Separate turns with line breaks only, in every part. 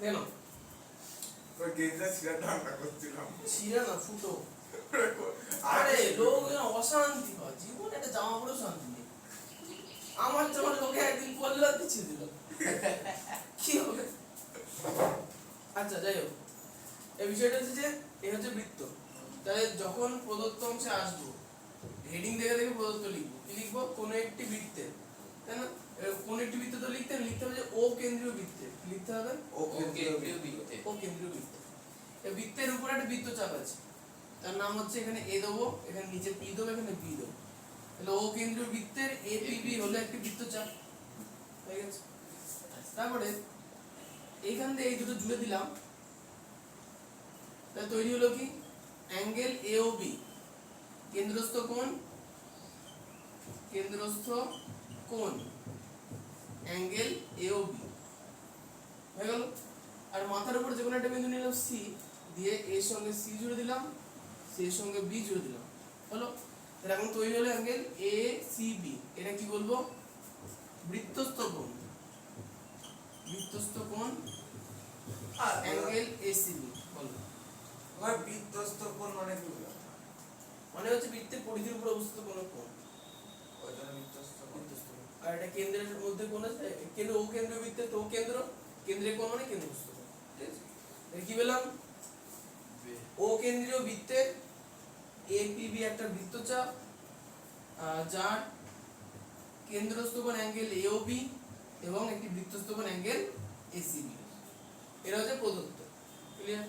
কেন?
ওই গেঞ্জা ছিঁড়া ঠান্ডা করছিলাম।
ছিঁড়ে না ফুটো। আরে লোক অশান্তি হয়। জীবনে একটা জামা পরেও শান্তি নেই। আমার জামা লোকে একদিন পরলে পিছিয়ে দিল। কি হবে? আচ্ছা যাই হোক। এই বিষয়টা হচ্ছে যে হচ্ছে বৃত্ত। তাহলে যখন প্রদত্ত অংশে আসব হেডিং দেখে দেখে প্রদত্ত লিখব। কি লিখব? কোনো একটি বৃত্তে। তাই না? কোন একটি বৃত্ত তো লিখতে লিখতে হবে যে ও কেন্দ্রীয় বৃত্তে লিখতে হবে?
ও কেন্দ্রীয়
বৃত্তে।
ও কেন্দ্রীয় বৃত্ত। এই বৃত্তের উপরে একটা বৃত্তচাপ আছে। তার নাম হচ্ছে এখানে এ দেবো এখানে নিচে পি দেবো এখানে বি দেবো। তাহলে ও কেন্দ্রীয় বৃত্তের এ পি বি হলো একটি বৃত্তচাপ। হয়ে গেছে। তারপরে এইখান থেকে এই দুটো জুড়ে দিলাম। তা তৈরি হলো কি? Angle A O B. কেন্দ্রস্থ কোণ? কেন্দ্রস্থ কোণ? Angle A O B. হয়ে গেল। আর মাথার উপর যে কোনো একটা বিন্দু নিলাম সি দিয়ে এর সঙ্গে সি জুড়ে দিলাম সি এর সঙ্গে বি জুড়ে দিলাম। হলো? তাহলে এখন তৈরি হলো অ্যাঙ্গেল এ সি বি এটা কি বলব? বৃত্তস্থ কোণ। বৃত্তস্থ কোণ আর অ্যাঙ্গেল এ সি বি বলো।
আমার বিধ্বস্ত কোন মানে কি?
মানে হচ্ছে বৃত্তের পরিধির উপর অবস্থিত কোনো কোণ।
ওই জন্য
বৃত্তস্থ কোণ। আর এটা কেন্দ্রের মধ্যে কোণ আছে? কেন্দ্র ও কেন্দ্র বৃত্তের তো ও কেন্দ্র কোণ মানে কেন্দ্রস্থ কোণ ঠিক আছে? এর কি পেলাম? ও কেন্দ্রীয় বৃত্তের এপিবি একটা বৃত্তচাপ যার কেন্দ্রস্থ কোণ অ্যাঙ্গেল এওবি এবং একটি বৃত্তস্থ কোণ অ্যাঙ্গেল এসিবি এটা হচ্ছে প্রদত্ত ক্লিয়ার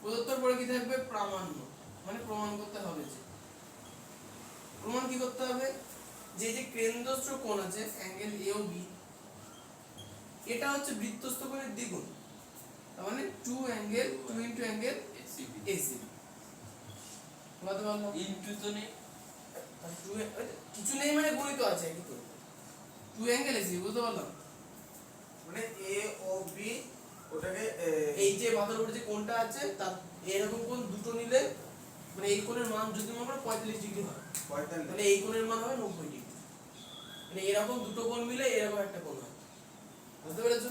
প্রদত্তর পরে কি থাকবে? প্রামাণ্য মানে প্রমাণ করতে হবে যে, প্রমাণ কি করতে হবে? যে যে কেন্দ্রস্থ কোণ আছে, অ্যাঙ্গেল এওবি এটা হচ্ছে বৃত্তস্থ কোণের দ্বিগুণ। তার মানে two angle two into angle
A C B
A C B বুঝতে পারলাম
ইনটু তো নেই।
কিছু নেই মানে গণিত আছে কি করব? টু অ্যাঙ্গেল এসিবি বুঝতে পারলাম?
মানে এ ও বি ওটাকে
এই যে মাথার উপরে যে কোণটা আছে তার এরকম কোণ দুটো নিলে মানে এই কোণের মান যদি মনে করো পঁয়তাল্লিশ ডিগ্রি হয়
পঁয়তাল্লিশ।
তাহলে এই কোণের মান হবে নব্বই ডিগ্রি। মানে এরকম দুটো কোণ মিলে এরকম একটা কোণ হয়। বুঝতে পেরেছ?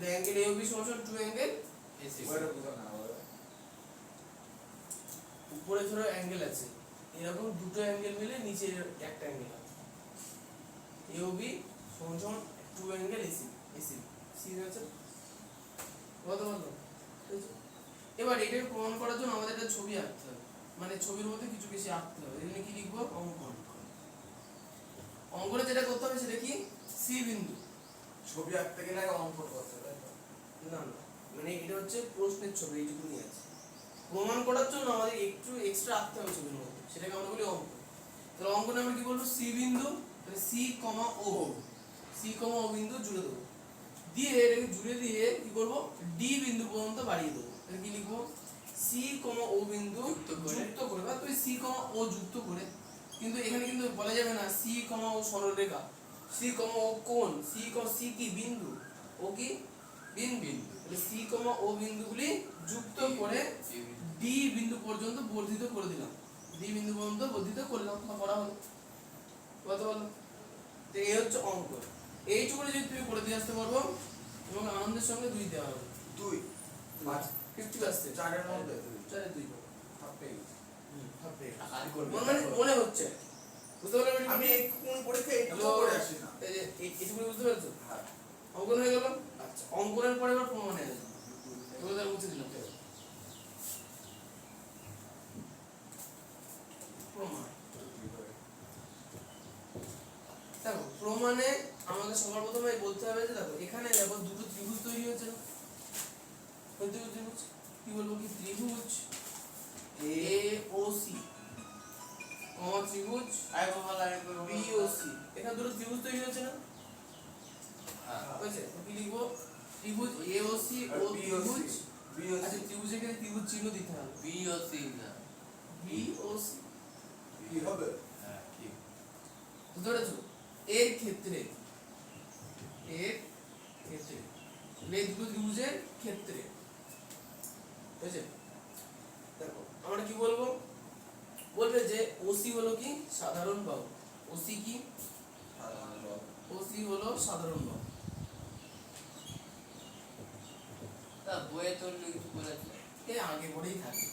অ্যাঙ্গেল এওবি সমান টু অ্যাঙ্গেল
ওরা।
উপরে ধরো অ্যাঙ্গেল আছে। এরকম দুটো অ্যাঙ্গেল মিলে নিচে একটা অ্যাঙ্গেল আছে এওবি সমান সমান two angle A C A C C আছে কত বলো এবার এটাকে প্রমাণ করার জন্য আমাদের একটা ছবি আঁকতে হবে। মানে ছবির মধ্যে কিছু কিছু আঁকতে হবে। এখানে কি লিখব? অঙ্কন অঙ্কনে যেটা করতে হবে সেটা কি? সি বিন্দু।
ছবি আঁকতে গেলে আগে অঙ্ক করতে হবে
না না। মানে এটা হচ্ছে প্রশ্নের ছবি এইটুকুনি আছে। প্রমাণ করার জন্য আমাদের একটু এক্সট্রা আঁকতে হবে ছবির মধ্যে সেটাকে আমরা বলি অঙ্ক তাহলে অঙ্কনে আমরা কি বলব? সি বিন্দু তাহলে সি কমা ও সি কমা ও বিন্দু জুড়ে দেবো। দিয়ে এটাকে জুড়ে দিয়ে কি করব? ডি বিন্দু পর্যন্ত বাড়িয়ে দেবো। তাহলে কি লিখব? সি কমা ও বিন্দু
যুক্ত করে।
যুক্ত করে। বা তুই সি কমা ও যুক্ত করে। কিন্তু এখানে কিন্তু বলা যাবে না সি কমা ও সরলরেখা। সি কমা ও কোণ সি কমা সি কি বিন্দু? ও কি বিন্দু
বিন্দু।
তাহলে সি কমা ও বিন্দুগুলি যুক্ত করে ডি বিন্দু পর্যন্ত বর্ধিত করে দিলাম। ডি বিন্দু পর্যন্ত বর্ধিত করলাম। বা করা হলো। কত বলো তো এই হচ্ছে অঙ্ক। এইটুকু যদি তুমি করে দিয়ে আসতে পারব এবং আনন্দের সঙ্গে দুই দেওয়া হবে।
দুই।
ফিফটি পার্সেন্ট
চারের মধ্যে।
চারে দুই। পাবো মানে মনে হচ্ছে। বুঝতে পারলে
আমি এই কোন পরীক্ষা এইটুকু করে আসি না।
এই যে এইটুকু বুঝতে পেরেছ?
হ্যাঁ।
অঙ্কন হয়ে গেল? আচ্ছা অঙ্কনের পরে এবার প্রমাণে এগুলো তার দিলাম প্রমাণ। দেখো প্রমাণে আমাকে সবার প্রথমে বলতে হবে যে দেখো এখানে দেখো দুটো ত্রিভুজ তৈরি হয়েছে। ত্রিভুজ ত্রিভুজ? কি বলব কি? ত্রিভুজ এ ও সি কমা ত্রিভুজ
আরেকবার বল আরেকবার বল।
বি ও সি এখানে দুটো ত্রিভুজ তৈরি হয়েছে না?
হ্যাঁ।
হয়েছে কি লিখব? ত্রিভুজ এ ও সি
আর
ও
বি ও সি
ত্রিভুজ?
বি
আচ্ছা
সি
ত্রিভুজের ক্ষেত্রে ত্রিভুজ চিহ্ন দিতে হবে।
বি না
বি
কি হবে?
হ্যাঁ ঠিক
পেরেছ এর ক্ষেত্রে এর ক্ষেত্রে মানে দুটো ত্রিভুজের ক্ষেত্রে বুঝেছে দেখো আমরা কি বলব? বলবে যে ওসি হলো কি সাধারণ বাহু। ওসি কি? ওসি হলো সাধারণ বাহু।
বইয়ে তো কিছু বলেছে
আগে পড়েই থাকে।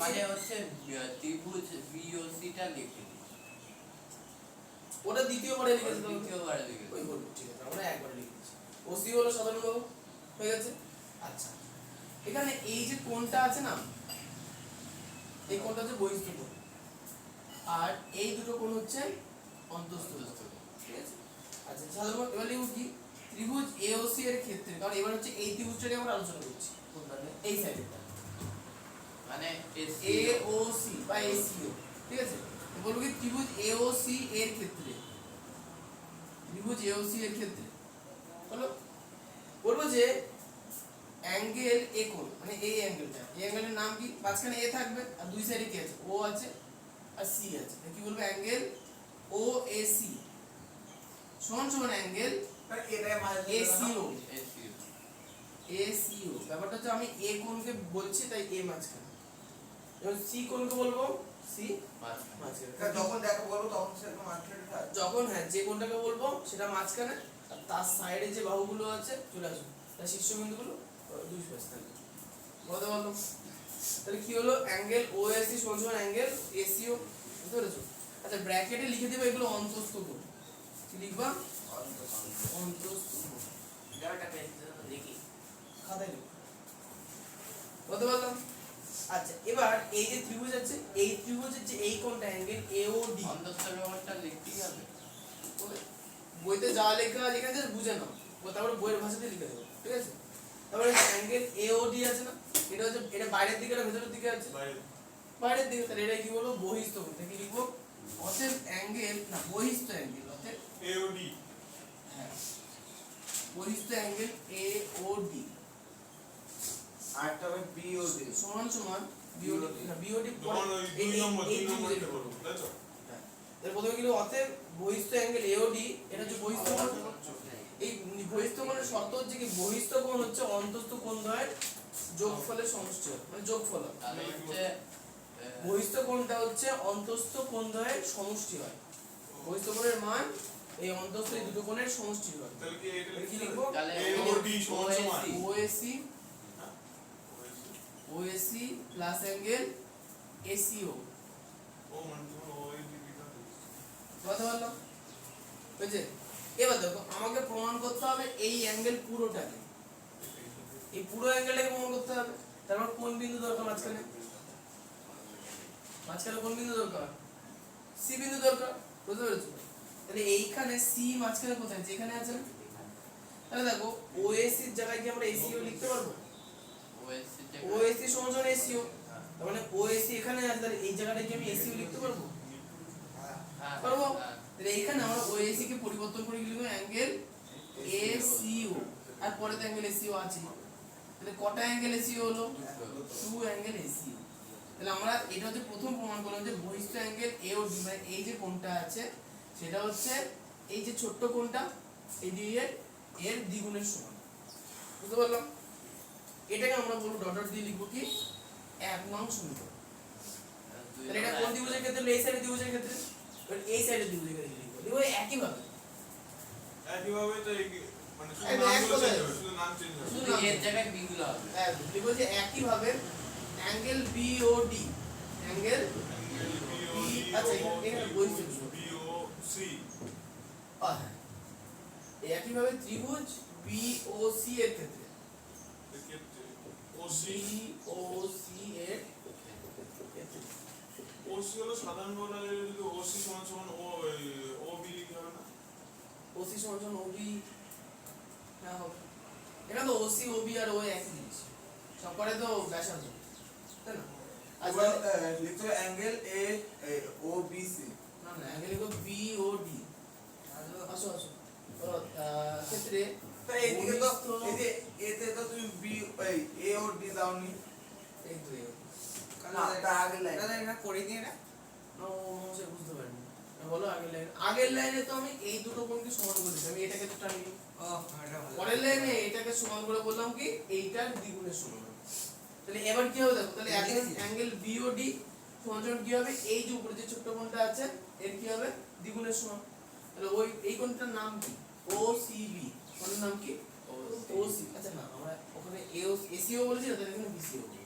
মানে হচ্ছে ত্রিভুজ বিওসিটা লিখে
ওটা লিখেছে।
দ্বিতীয়বার
ওই হলো ঠিক আছে আমরা একবারে লিখে ওসি হলো সাধারণ হয়ে গেছে? আচ্ছা। এখানে এই যে কোনটা আছে না এই কোণটা হচ্ছে বহিস্থ কোণ। আর এই দুটো কোণ হচ্ছে অন্তঃস্থ। ঠিক আছে? আচ্ছা সাধারণ এবার লিখব কি? ত্রিভুজ এওসি এর ক্ষেত্রে, কারণ এবার হচ্ছে এই ত্রিভুজটাকে আমরা আলোচনা করছি। কোনটা? এই সাইডেটা
মানে
এ ও সি বা এসিও ঠিক আছে? বলব কি, ত্রিভুজ এ ও সি এর ক্ষেত্রে। ত্রিভুজ এ ও সি এর ক্ষেত্রে। হলো বলব যে অ্যাঙ্গেল এ কোণ মানে এই অ্যাঙ্গেলটা এই অ্যাঙ্গেলের নাম কি? মাঝখানে এ থাকবে আর দুই সাইডে কি আছে? ও আছে আর সি আছে। কি বলব? অ্যাঙ্গেল ও এ সি সমান সমান অ্যাঙ্গেল এসিও
SEO
এসিও ব্যাপারটা হচ্ছে আমি এ কোণকে বলছি তাই এ মাঝখানে। এবার সি কোণকে বলব? সি
মাঝখানে।
যখন দেখো বলব তখন সেরকম মাঝখানে থাকে
যখন হ্যাঁ যে কোণটাকে বলব সেটা মাঝখানে আর তার সাইডে যে বাহুগুলো আছে চলে আসবে। তার শীর্ষবিন্দুগুলো পাশে থাকবে বলতে পারল তাহলে কি হলো? অ্যাঙ্গেল ওএসি সমান সমান অ্যাঙ্গেল এসিও বুঝতে পেরেছ? আচ্ছা ব্র্যাকেটে লিখে দেবে এগুলো অন্তস্থ কোণ কি লিখবা? অন্তস্থ কোণ
দেখি।
খাতায় লিখো। বলতে পারলাম আচ্ছা এবার এই যে ত্রিভুজ আছে এই ত্রিভুজের যে এই কোণটা অ্যাঙ্গেল এওডি
অন্তঃস্থ কোণটা লিখতেই হবে।
বইতে যা লেখা লেখা আছে বুঝে নাও। ও তারপরে বইয়ের ভাষাতে লিখে দেবো ঠিক আছে? তারপরে অ্যাঙ্গেল এওডি আছে না? এটা হচ্ছে এটা বাইরের দিকে না ভেতরের দিকে আছে? বাইরের দিকে। তাহলে এটা কি বলব? বহিস্থ কোণ কি লিখব? অতএব অ্যাঙ্গেল না বহিস্থ অ্যাঙ্গেল অতএব
এওডি
হ্যাঁ। বহিস্থ অ্যাঙ্গেল এওডি
আরেকটা হবে বিওডি
সমান সমান বিওডি না বিওডি
দুই নম্বর তিন নম্বরটা করব তাই তো?
এর প্রথমে কিন্তু অতএব বহিস্থ অ্যাঙ্গেল এওডি এটা হচ্ছে বহিস্থ কোণ এই বহিস্থ কোণের শর্ত হচ্ছে কি বহিস্থ কোণ হচ্ছে অন্তস্থ কোণ দ্বয়ের যোগফলের সমষ্টি মানে যোগফল
হচ্ছে
বহিস্থ কোণটা হচ্ছে অন্তস্থ কোণ দ্বয়ের সমষ্টি হয় বহিস্থ কোণের মান এই অন্তস্থ এই দুটো কোণের সমষ্টি হয়
তাহলে কি এটা
কি লিখব?
হবে? সমান সমান।
O A C? O A C plus angle A C O
ও মানে তোমার ওএডি
কথা বললাম বুঝছে এবার দেখো আমাকে প্রমাণ করতে হবে এই অ্যাঙ্গেল পুরোটাকে। এই পুরো অ্যাঙ্গেলটাকে প্রমাণ করতে হবে। তারপর কোন বিন্দু দরকার মাঝখানে? মাঝখানে কোন বিন্দু দরকার? সি বিন্দু দরকার। বুঝতে পেরেছ? তাহলে এইখানে সি মাঝখানে কোথায়? যেখানে আছে? তাহলে দেখো ওএসি এর জায়গায় কি আমরা এসিও লিখতে পারব? ওএসি সমান সমান এসিও তার মানে ওএসি এখানে আছে তাহলে এই জায়গাটায় কি আমি এসিও লিখতে পারব? তাহলে এইখানে আমরা ওএসি কে পরিবর্তন করে কি লিখব অ্যাঙ্গেল এসিও আর পরে তো অ্যাঙ্গেল এসিও আছে। তাহলে কটা অ্যাঙ্গেল এসিও হলো? Two angle A C O তাহলে আমরা এটা হচ্ছে প্রথম প্রমাণ করলাম যে বহিষ্ঠ অ্যাঙ্গেল এ ও ডি মানে এই যে কোণটা আছে, সেটা হচ্ছে এই যে ছোট্ট কোণটা, এই এর এর দ্বিগুণের সমান। বুঝতে পারলাম? এটাকে আমরা বলব ডট দিয়ে লিখব কি? এক নং সমীকরণ। এটা কোন দ্বিভুজের ক্ষেত্রে? এই সাইডের দ্বিভুজের ক্ষেত্রে? এই দ্বিভুজের ক্ষেত্রে লিখব লিখব একই ভাবে
একইভাবে। তো মানে শুধু নামগুলো
কথায়।
হবে, শুধু নাম change হবে।
শুধু
শুধু এর জায়গায় বিগুলো হবে।
হ্যাঁ লিখব যে একই ভাবে অ্যাঙ্গেল বিওডি অ্যাঙ্গেল আচ্ছা, এখানে- তো। একই ভাবে ত্রিভুজ বিওসি এর ক্ষেত্রে।
এক্ষেত্রে OC,
বিওসি এর ক্ষেত্রে
OC হলো সাধারণ গেলে যদি OC সমান সমান এই OB লিখতে হবে না?
ওসি সমান সমান ওবি না হবে। এটা তো ওসি ওবি আর ও একই জিনিস। সবকটা তো ব্যাসার্ধ তাই না?
লিখতে angle A O B C
না না আগে লিখো বি ও ডি আসো আসো। ক্ষেত্রে
তো এতে তো তুমি বি এই এ ও ডি দাওনি।
এই তো
আগের লাইন
এটা করে দিয়ে না। ও মনে বুঝতে পারিনি। বলো আগের লাইন আগের লাইনে তো আমি এই দুটো কোণকে সমান করে দিচ্ছি আমি এটাকে তো টানি পরের লাইনে এটাকে সমান করে বললাম কি এইটার দ্বিগুণের সমান তাহলে এবার কি হবে দেখো তাহলে অ্যাঙ্গেল বিওডি সমান কি হবে? এই যে উপরে যে ছোট্ট কোণটা আছে এর কি হবে? দ্বিগুণের সমান। তাহলে ওই এই কোণটার নাম কি? ও সি বি কোণের নাম কি?
ও
ওসি আচ্ছা না আমরা ওখানে এসিও বলেছি না তাহলে এখানে বিসিও তাহলে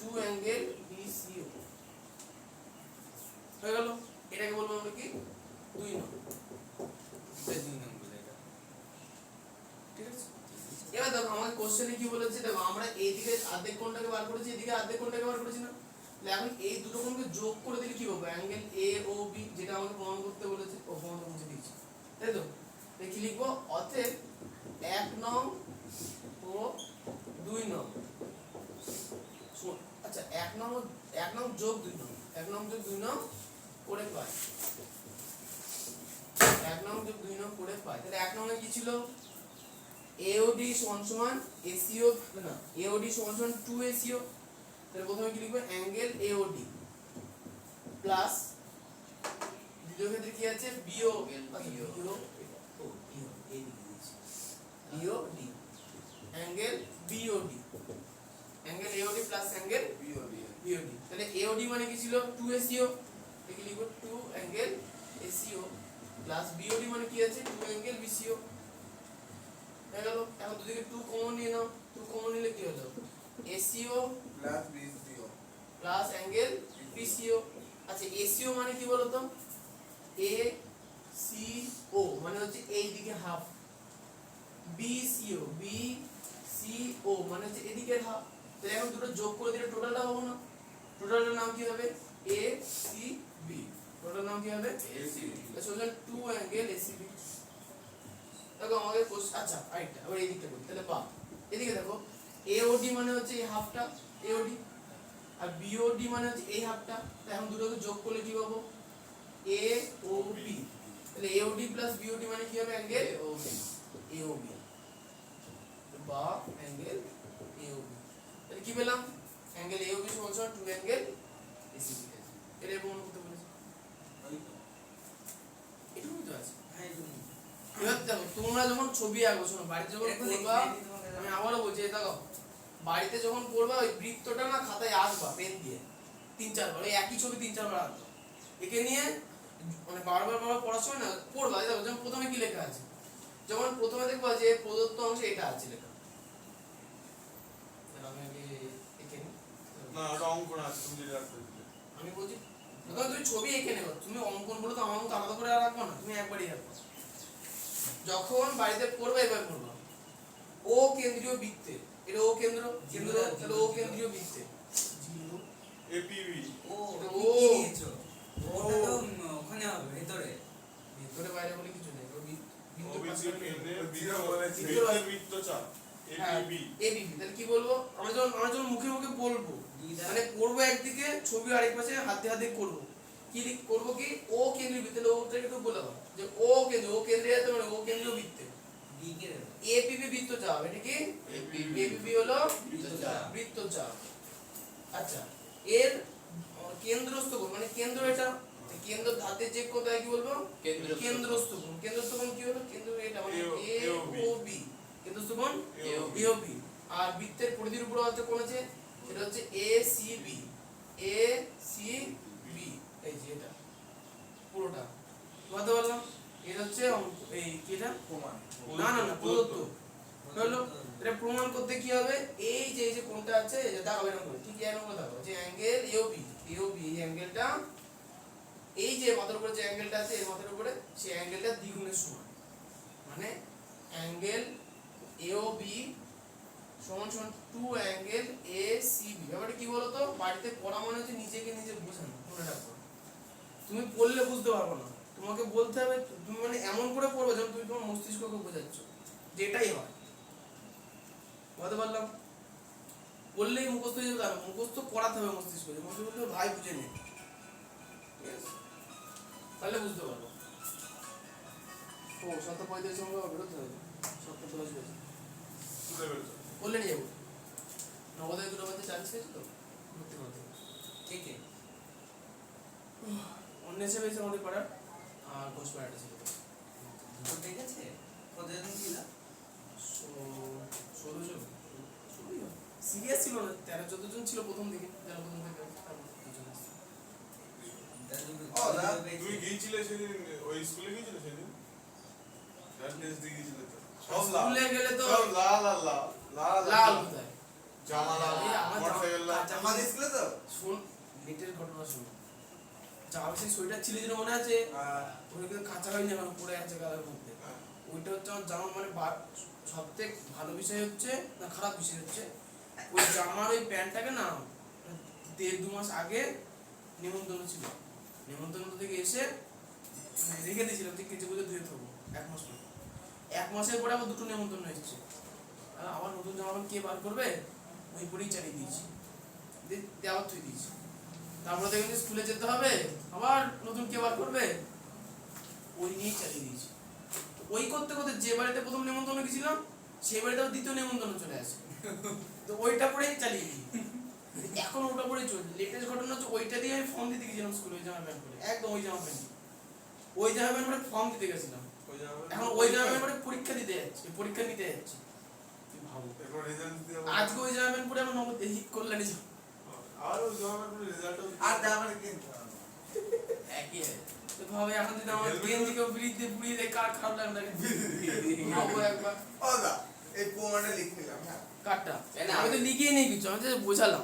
টু অ্যাঙ্গেল বিসিও হয়ে গেল? এটাকে বলব আমরা কি? দুই নম্বর। ঠিক আছে? এবার দেখো আমাকে কোশ্চেনে কি বলেছে? দেখো আমরা এইদিকে অর্ধেক কোণটাকে বার করেছি এদিকে অর্ধেক কোণটাকে বার করেছি না। তাহলে এখন এই দুটো কোণকে যোগ করে দিলে কি হবে অ্যাঙ্গেল এ ও বি যেটা আমাকে প্রমাণ করতে বলেছে ও প্রমাণ মুছে দিয়েছি। তাই তো? কি লিখব? অতএব এক নং ও দুই নং। এক নং ও- এক নং যোগ দুই নং এক নং যোগ দুই নং করে পাই। এক নং যোগ দুই নং করে পাই। তাহলে এক নং এ কি ছিল? এওডি সমান সমান এসিও না এওডি সমান সমান টু এসিও তাহলে প্রথমে কি লিখব অ্যাঙ্গেল এওডি প্লাস দ্বিতীয় ক্ষেত্রে কি আছে? B O B O D angle B O D angle A O D plus angle B O D তাহলে এওডি মানে কি ছিল? 2 এসিও দেখি লিখব 2 অ্যাঙ্গেল এসিও প্লাস বিওডি মানে কি আছে? 2 অ্যাঙ্গেল বিসিও হয়ে গেল। এখন দুদিকে 2 কমন নিয়ে নাও। 2 কমন নিলে কি হলো? A C O
plus B C O
plus angle B C O আচ্ছা এসিও মানে কি বলতো? এ সি ও মানে হচ্ছে এই দিকে half B C O B C O মানে হচ্ছে এদিকের হাফ তাহলে এখন দুটো যোগ করে দিলে টোটালটা পাবো না। টোটালটার নাম কি হবে? এ সি বি টোটাল নাম কি হবে? সোজা টু অ্যাঙ্গেল এসিবি দেখো আমাদের আচ্ছা আরেকটা আবার এই দিকটা করি তাহলে বা এদিকে দেখো এওডি মানে হচ্ছে এই হাফটা এওডি আর বিওডি মানে হচ্ছে এই হাফটা এখন দুটোকে যোগ করলে কি পাবো? এ ও বি তাহলে এওডি প্লাস বিওডি মানে কি হবে? অ্যাঙ্গেল এওবি বা অ্যাঙ্গেল এওবি তাহলে কি পেলাম? অ্যাঙ্গেল এওবি সমান সমান টু অ্যাঙ্গেল এসিবি এটা প্রমাণ করতে বলেছি এটুকুই তো আছে। এবার দেখো তোমরা যখন ছবি আঁকো শোনো বাড়িতে যখন করবা আমি আবারও বলছি দেখো বাড়িতে যখন করবা ওই বৃত্তটা না খাতায় আঁকবা পেন দিয়ে। তিন চারবার ওই একই ছবি তিন চারবার আঁকবা। একে নিয়ে মানে বারবার বারবার পড়ার সময় না পড়বা। দেখো যেমন প্রথমে কি লেখা আছে? যখন প্রথমে দেখবা যে প্রদত্ত অংশে এটা আছে লেখা তাহলে আমি আগে এঁকে নিই।
না ওটা অঙ্ক না তুমি যেটা রাখতে
আমি বলছি তুমি ছবি এঁকে নেবে তুমি অঙ্কন বলে তো আমার মতো আলাদা করে আর রাখব না তুমি একবারই রাখব। যখন বাড়িতে পড়বে এবার পড়বা ও কেন্দ্রীয় বৃত্তে এটা ও কেন্দ্র কেন্দ্র তাহলে ও কেন্দ্রীয় বৃত্তে
এপিবি
ও
এটা
কি
ও।
কি নিয়েছো? ওটা তো উম, ওখানে হবে ভেতরে
ভিতরে বাইরে বলে কিছু নেই ও বি- বিন্দুর
ওবিসি
পাশে
কেন্দ্রে
জিরো বলেছি।
বৃত্তের বৃত্তচাপ
হ্যাঁ,
এপিবি
এবিবি তাহলে কি বলব আমরা যখন আমরা যখন মুখে মুখে বলব
দুইটা
মানে করব একদিকে ছবি আরেক পাশে হাতে হাতে করব। কি করব কি? ও কেন্দ্রীয় বৃত্তে ওটাকে একটু বলে যে ও কেন্দ্র ও কেন্দ্রে আছে মানে ও কেন্দ্রীয় বৃত্তে। এপিবি বৃত্তচাপ এটা কি?
এপিবি
এপিবি হলো
বৃত্তচাপ।
আচ্ছা এর কেন্দ্রস্থ কোণ মানে কেন্দ্র এটা? কেন্দ্র ধাতে যে কোথায় কি বলব?
কেন্দ্রস্থ কোণ।
কেন্দ্রস্থ কোণ। কি হলো? কেন্দ্র এটা মানে এ ও বি। কেন্দ্রস্থ কোণ?
AOB
বিওবি আর বৃত্তের পরিধির উপর আছে কোণ আছে সেটা হচ্ছে A C B. A C B এই যে এটা পুরোটা। বুঝতে পারলাম এটা হচ্ছে এই কি
প্রমাণ।
না না না প্রদত্ত। হলো এটা প্রমাণ করতে কি হবে? এই যে এই যে কোণটা আছে এই যে দাগাবে এরকম করে। ঠিক এরকম দাগাবে যে অ্যাঙ্গেল এওবি এওবি এই অ্যাঙ্গেলটা এই যে মাথার উপরে যে অ্যাঙ্গেলটা আছে এই মাথার উপরে সেই অ্যাঙ্গেলটা দ্বিগুণের সমান। মানে অ্যাঙ্গেল এওবি সমান সমান two angle A C B ব্যাপারটা কি বলতো? বাড়িতে পড়া মানে হচ্ছে নিজেকে নিজে বোঝানো, মনে রাখো। তুমি পড়লে বুঝতে পারব না। তোমাকে বলতে হবে, তুমি মানে এমন করে পড়বে যেন তুমি তোমার মস্তিষ্ককে বোঝাচ্ছ, যেটাই হয়। বুঝতে পারলাম? বললেই মুখস্থ হয়ে যাবে। মুখস্থ করাতে হবে মস্তিষ্ক মস্তিষ্ক বলতে ভাই বুঝে নে? তাহলে বুঝতে পারব। ও সাতটা পঁয়তাল্লিশ সঙ্গে বেরোতে হবে। সাতটা দশ
পেরেছ
যাব। নবোদয় দুটো বাজে চান্স পেয়েছ ভর্তি করতে
কে কে?
অন্য হিসেবে এসে আমাদের পাড়ার আর ঘোষ পাড়াটা ছিল।
দুটো দেখেছে কতজন ছিল?
ষোলো জন। সিরিয়াস ছিল না। তেরো চোদ্দ জন ছিল প্রথম দিকে। যারা প্রথম থেকে
গিয়েছিলে সেদিন? ওই স্কুলে গিয়েছিলে সেদিন?
স্কুলে গেলে তো
লাল লাল। লাল।
স্কুলে তো?
শোন নেটের ঘটনা শোন। সেই সোয়েটার ছিল যেন মনে আছে?
হ্যাঁ।
কাঁচা হয়নি এখন পড়ে আছে গালের মধ্যে।
হ্যাঁ।
ওইটা হচ্ছে আমার জামা মানে ভালো বিষয় হচ্ছে না খারাপ বিষয় হচ্ছে ওই জামার ওই প্যান্টটাকে না দেড় দু মাস আগে নিমন্ত্রণ ছিল। নিমন্ত্রণ থেকে এসে রেখে দিয়েছিলাম যে কেচে বুঝে ধুয়ে থাকব এক মাস পরে। এক মাসের পরে আবার দুটো নিমন্ত্রণ এসেছে। আর আবার নতুন জামা কে বার করবে? ওই পরেই চালিয়ে দিয়েছি। দিয়ে দিয়ে তুই দিয়েছি। তারপরে দেখবেন স্কুলে যেতে হবে। আবার নতুন কে বার করবে? ওই নিয়েই চালিয়ে দিয়েছি। ওই করতে করতে যে বাড়িতে প্রথম নেমন্তন্ন গেছিলাম সেই বাড়িতে দ্বিতীয় নেমন্তন্ন চলে আসে। তো ওইটা পরেই চালিয়ে দিই। এখন ওটা পরেই চলছে লেটেস্ট ঘটনা হচ্ছে ওইটা দিয়ে আমি ফর্ম দিতে গেছিলাম স্কুলে ওই জামা প্যান্ট পরে। একদম ওই জামা প্যান্ট ওই জামা প্যান্ট পরে ফর্ম দিতে গেছিলাম।
ওই জামা
এখন ওই জামা প্যান্ট পরে পরীক্ষা দিতে যাচ্ছে পরীক্ষা নিতে যাচ্ছি। আজকে ওই আমার নগদ হিট
আর ওই রেজাল্টও
আর দামার কেন?
একই
তো ভাবে এখন যদি আমার
Helmet-
গেঞ্জিকে পুড়িয়ে দেয় কার খারাপ লাগবে? একবার।
ও দা এই প্রমাণটা লিখে নিলাম হ্যাঁ।
আমি তো লিখিয়ে নিয়ে কিছু আমি তো বোঝালাম।